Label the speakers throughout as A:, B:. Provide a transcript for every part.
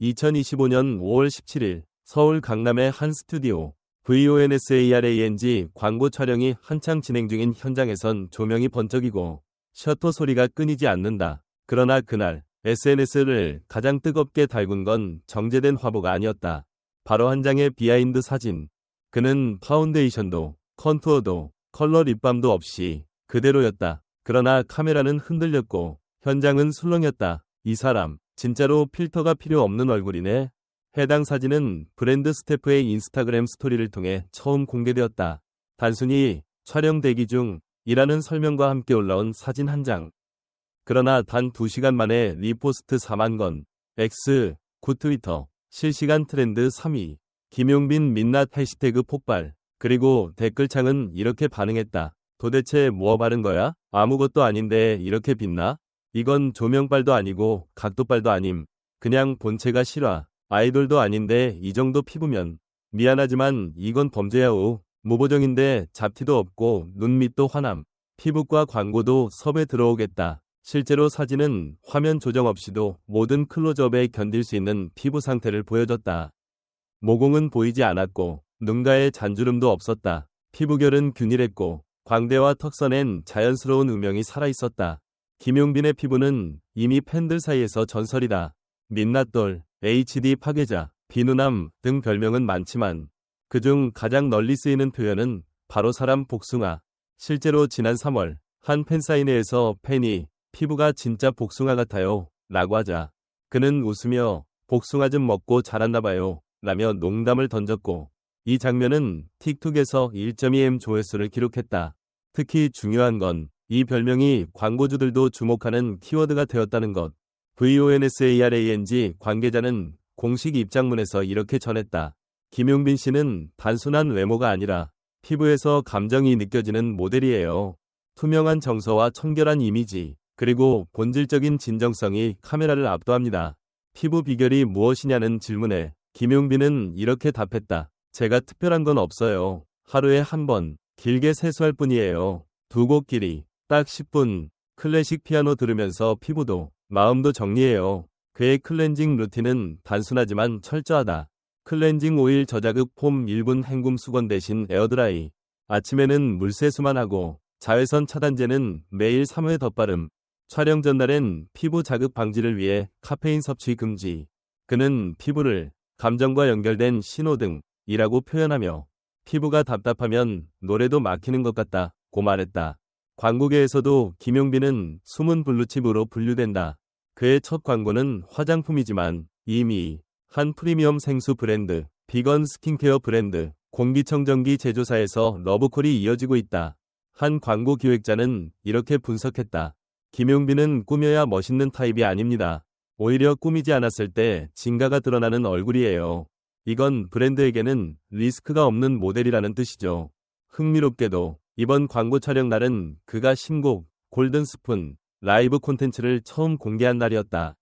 A: 2025년 5월 17일 서울 강남의 한 스튜디오 VONSARANG 광고 촬영이 한창 진행 중인 현장에선 조명이 번쩍이고 셔터 소리가 끊이지 않는다. 그러나 그날 SNS를 가장 뜨겁게 달군 건 정제된 화보가 아니었다. 바로 한 장의 비하인드 사진. 그는 파운데이션도 컨투어도 컬러 립밤도 없이 그대로였다. 그러나 카메라는 흔들렸고 현장은 술렁였다. 이 사람 진짜로 필터가 필요 없는 얼굴이네. 해당 사진은 브랜드 스태프의 인스타그램 스토리를 통해 처음 공개되었다. 단순히 촬영 대기 중 이라는 설명과 함께 올라온 사진 한 장. 그러나 단 2시간 만에 리포스트 4만 건, X, 굿트위터, 실시간 트렌드 3위, 김용빈 민낯 해시태그 폭발, 그리고 댓글창은 이렇게 반응했다. 도대체 뭐 바른 거야? 아무것도 아닌데 이렇게 빛나? 이건 조명빨도 아니고 각도빨도 아님. 그냥 본체가 실화. 아이돌도 아닌데 이 정도 피부면 미안하지만 이건 범죄야오. 무보정인데 잡티도 없고 눈 밑도 환함. 피부과 광고도 섭외 들어오겠다. 실제로 사진은 화면 조정 없이도 모든 클로즈업에 견딜 수 있는 피부 상태를 보여줬다. 모공은 보이지 않았고 눈가에 잔주름도 없었다. 피부결은 균일했고 광대와 턱선엔 자연스러운 음영이 살아있었다. 김용빈의 피부는 이미 팬들 사이에서 전설이다. 민낯돌, HD 파괴자, 비누남 등 별명은 많지만 그중 가장 널리 쓰이는 표현은 바로 사람 복숭아. 실제로 지난 3월 한 팬사인회에서 팬이 피부가 진짜 복숭아 같아요 라고 하자 그는 웃으며 복숭아 좀 먹고 자랐나 봐요 라며 농담을 던졌고 이 장면은 틱톡에서 1.2M 조회수를 기록했다. 특히 중요한 건 이 별명이 광고주들도 주목하는 키워드가 되었다는 것. VONSARANG 관계자는 공식 입장문에서 이렇게 전했다. 김용빈 씨는 단순한 외모가 아니라 피부에서 감정이 느껴지는 모델이에요. 투명한 정서와 청결한 이미지, 그리고 본질적인 진정성이 카메라를 압도합니다. 피부 비결이 무엇이냐는 질문에 김용빈은 이렇게 답했다. 제가 특별한 건 없어요. 하루에 한 번, 길게 세수할 뿐이에요. 두곡 길이, 딱 10분, 클래식 피아노 들으면서 피부도, 마음도 정리해요. 그의 클렌징 루틴은 단순하지만 철저하다. 클렌징 오일 저자극 폼 1분 헹굼 수건 대신 에어드라이. 아침에는 물세수만 하고 자외선 차단제는 매일 3회 덧바름. 촬영 전날엔 피부 자극 방지를 위해 카페인 섭취 금지. 그는 피부를 감정과 연결된 신호등이라고 표현하며 피부가 답답하면 노래도 막히는 것 같다 고 말했다. 광고계에서도 김용빈은 숨은 블루칩으로 분류된다. 그의 첫 광고는 화장품이지만 이미 한 프리미엄 생수 브랜드, 비건 스킨케어 브랜드, 공기청정기 제조사에서 러브콜이 이어지고 있다. 한 광고 기획자는 이렇게 분석했다. 김용빈은 꾸며야 멋있는 타입이 아닙니다. 오히려 꾸미지 않았을 때 진가가 드러나는 얼굴이에요. 이건 브랜드에게는 리스크가 없는 모델이라는 뜻이죠. 흥미롭게도 이번 광고 촬영 날은 그가 신곡 골든스푼 라이브 콘텐츠를 처음 공개한 날이었다.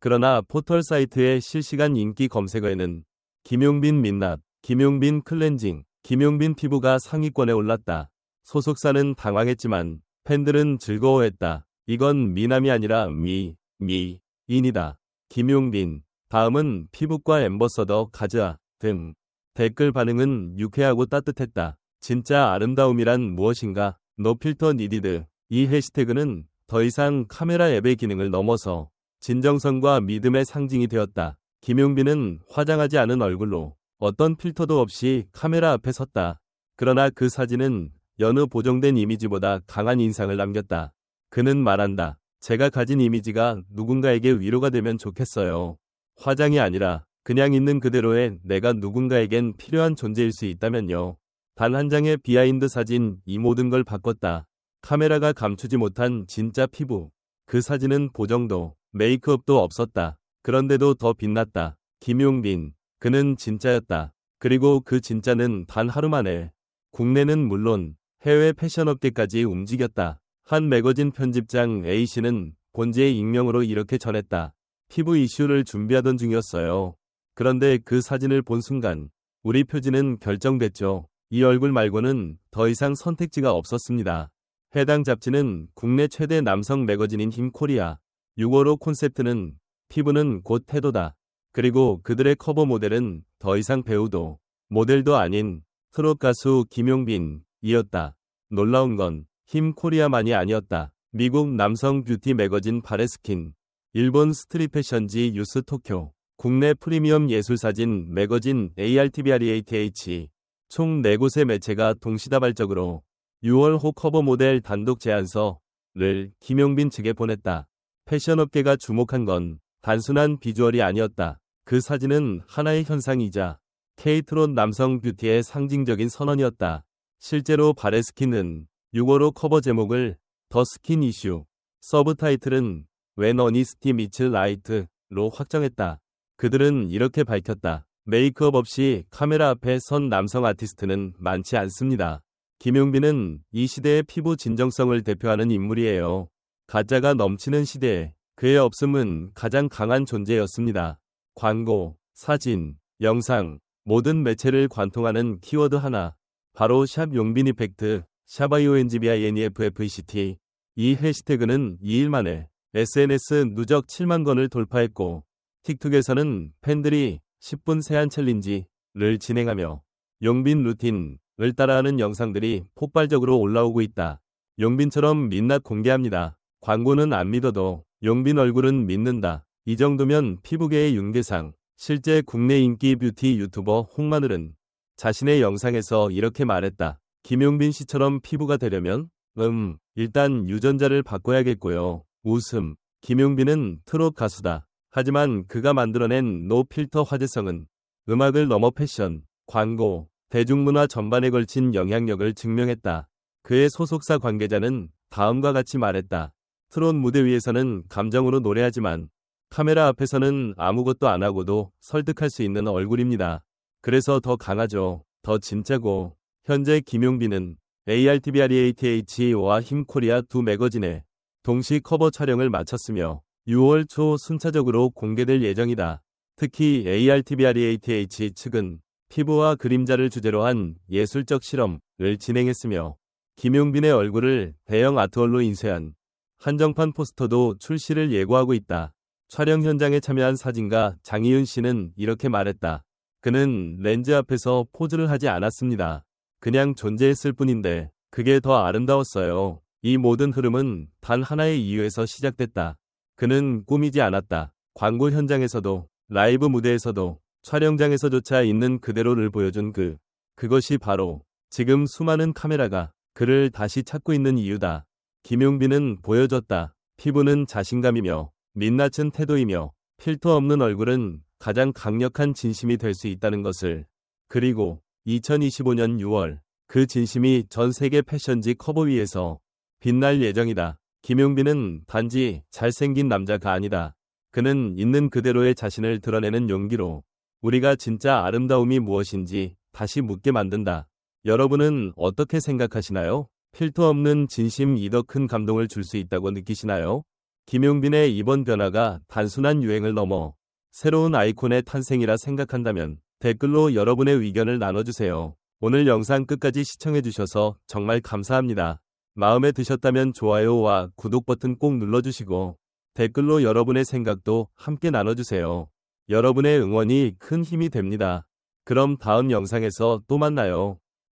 A: 그러나 포털 사이트의 실시간 인기 검색어에는 김용빈 민낯, 김용빈 클렌징, 김용빈 피부가 상위권에 올랐다. 소속사는 당황했지만 팬들은 즐거워했다. 이건 미남이 아니라 미, 미, 인이다. 김용빈. 다음은 피부과 엠버서더 가즈아 등 댓글 반응은 유쾌하고 따뜻했다. 진짜 아름다움이란 무엇인가? 노필터 니디드. 이 해시태그는 더 이상 카메라 앱의 기능을 넘어서 진정성과 믿음의 상징이 되었다. 김용빈은 화장하지 않은 얼굴로 어떤 필터도 없이 카메라 앞에 섰다. 그러나 그 사진은 여느 보정된 이미지보다 강한 인상을 남겼다. 그는 말한다. 제가 가진 이미지가 누군가에게 위로가 되면 좋겠어요. 화장이 아니라 그냥 있는 그대로의 내가 누군가에겐 필요한 존재일 수 있다면요. 단 한 장의 비하인드 사진 이 모든 걸 바꿨다. 카메라가 감추지 못한 진짜 피부. 그 사진은 보정도, 메이크업도 없었다. 그런데도 더 빛났다. 김용빈. 그는 진짜였다. 그리고 그 진짜는 단 하루 만에 국내는 물론 해외 패션업계까지 움직였다. 한 매거진 편집장 A씨는 본지의 익명으로 이렇게 전했다. 피부 이슈를 준비하던 중이었어요. 그런데 그 사진을 본 순간 우리 표지는 결정됐죠. 이 얼굴 말고는 더 이상 선택지가 없었습니다. 해당 잡지는 국내 최대 남성 매거진인 힘코리아. 6월호 콘셉트는 피부는 곧 태도다. 그리고 그들의 커버 모델은 더 이상 배우도 모델도 아닌 트롯 가수 김용빈 이었다. 놀라운 건 힘 코리아만이 아니었다. 미국 남성 뷰티 매거진 바레스킨, 일본 스트릿 패션지 유스 토쿄, 국내 프리미엄 예술사진 매거진 ARTBREATH 총 4곳의 매체가 동시다발적으로 6월 호 커버 모델 단독 제안서를 김용빈 측에 보냈다. 패션업계가 주목한 건 단순한 비주얼이 아니었다. 그 사진은 하나의 현상이자 케이트롯 남성 뷰티의 상징적인 선언이었다. 실제로 바레스킨은 6월호 커버 제목을 더 스킨 이슈, 서브 타이틀은 When Honesty Meets Light로 확정했다. 그들은 이렇게 밝혔다. 메이크업 없이 카메라 앞에 선 남성 아티스트는 많지 않습니다. 김용빈은 이 시대의 피부 진정성을 대표하는 인물이에요. 가짜가 넘치는 시대에 그의 없음은 가장 강한 존재였습니다. 광고, 사진, 영상, 모든 매체를 관통하는 키워드 하나. 바로 샵 용빈 이펙트, 샵IONGBINEFFCT. 이 해시태그는 2일 만에 SNS 누적 7만 건을 돌파했고, 틱톡에서는 팬들이 10분 세안 챌린지를 진행하며 용빈 루틴을 따라하는 영상들이 폭발적으로 올라오고 있다. 용빈처럼 민낯 공개합니다. 광고는 안 믿어도 용빈 얼굴은 믿는다. 이 정도면 피부계의 윤계상. 실제 국내 인기 뷰티 유튜버 홍마늘은 자신의 영상에서 이렇게 말했다. 김용빈 씨처럼 피부가 되려면 음 일단 유전자를 바꿔야겠고요. 웃음. 김용빈은 트롯 가수다. 하지만 그가 만들어낸 노 필터 화제성은 음악을 넘어 패션, 광고, 대중문화 전반에 걸친 영향력을 증명했다. 그의 소속사 관계자는 다음과 같이 말했다. 트롯 무대 위에서는 감정으로 노래하지만 카메라 앞에서는 아무것도 안 하고도 설득할 수 있는 얼굴입니다. 그래서 더 강하죠. 더 진짜고 현재 김용빈은 ARTBREATH와 힘코리아 두 매거진에 동시 커버 촬영을 마쳤으며 6월 초 순차적으로 공개될 예정이다. 특히 ARTBREATH 측은 피부와 그림자를 주제로 한 예술적 실험을 진행했으며 김용빈의 얼굴을 대형 아트월로 인쇄한 한정판 포스터도 출시를 예고하고 있다. 촬영 현장에 참여한 사진가 장희윤 씨는 이렇게 말했다. 그는 렌즈 앞에서 포즈를 하지 않았습니다. 그냥 존재했을 뿐인데 그게 더 아름다웠어요. 이 모든 흐름은 단 하나의 이유에서 시작됐다. 그는 꾸미지 않았다. 광고 현장에서도 라이브 무대에서도 촬영장에서조차 있는 그대로를 보여준 그. 그것이 바로 지금 수많은 카메라가 그를 다시 찾고 있는 이유다. 김용빈은 보여줬다. 피부는 자신감이며 민낯은 태도이며 필터 없는 얼굴은 가장 강력한 진심이 될 수 있다는 것을. 그리고 2025년 6월 그 진심이 전 세계 패션지 커버 위에서 빛날 예정이다. 김용빈은 단지 잘생긴 남자가 아니다. 그는 있는 그대로의 자신을 드러내는 용기로 우리가 진짜 아름다움이 무엇인지 다시 묻게 만든다. 여러분은 어떻게 생각하시나요? 필터 없는 진심이 더 큰 감동을 줄 수 있다고 느끼시나요? 김용빈의 이번 변화가 단순한 유행을 넘어 새로운 아이콘의 탄생이라 생각한다면 댓글로 여러분의 의견을 나눠주세요. 오늘 영상 끝까지 시청해주셔서 정말 감사합니다. 마음에 드셨다면 좋아요와 구독 버튼 꼭 눌러주시고 댓글로 여러분의 생각도 함께 나눠주세요. 여러분의 응원이 큰 힘이 됩니다. 그럼 다음 영상에서 또 만나요.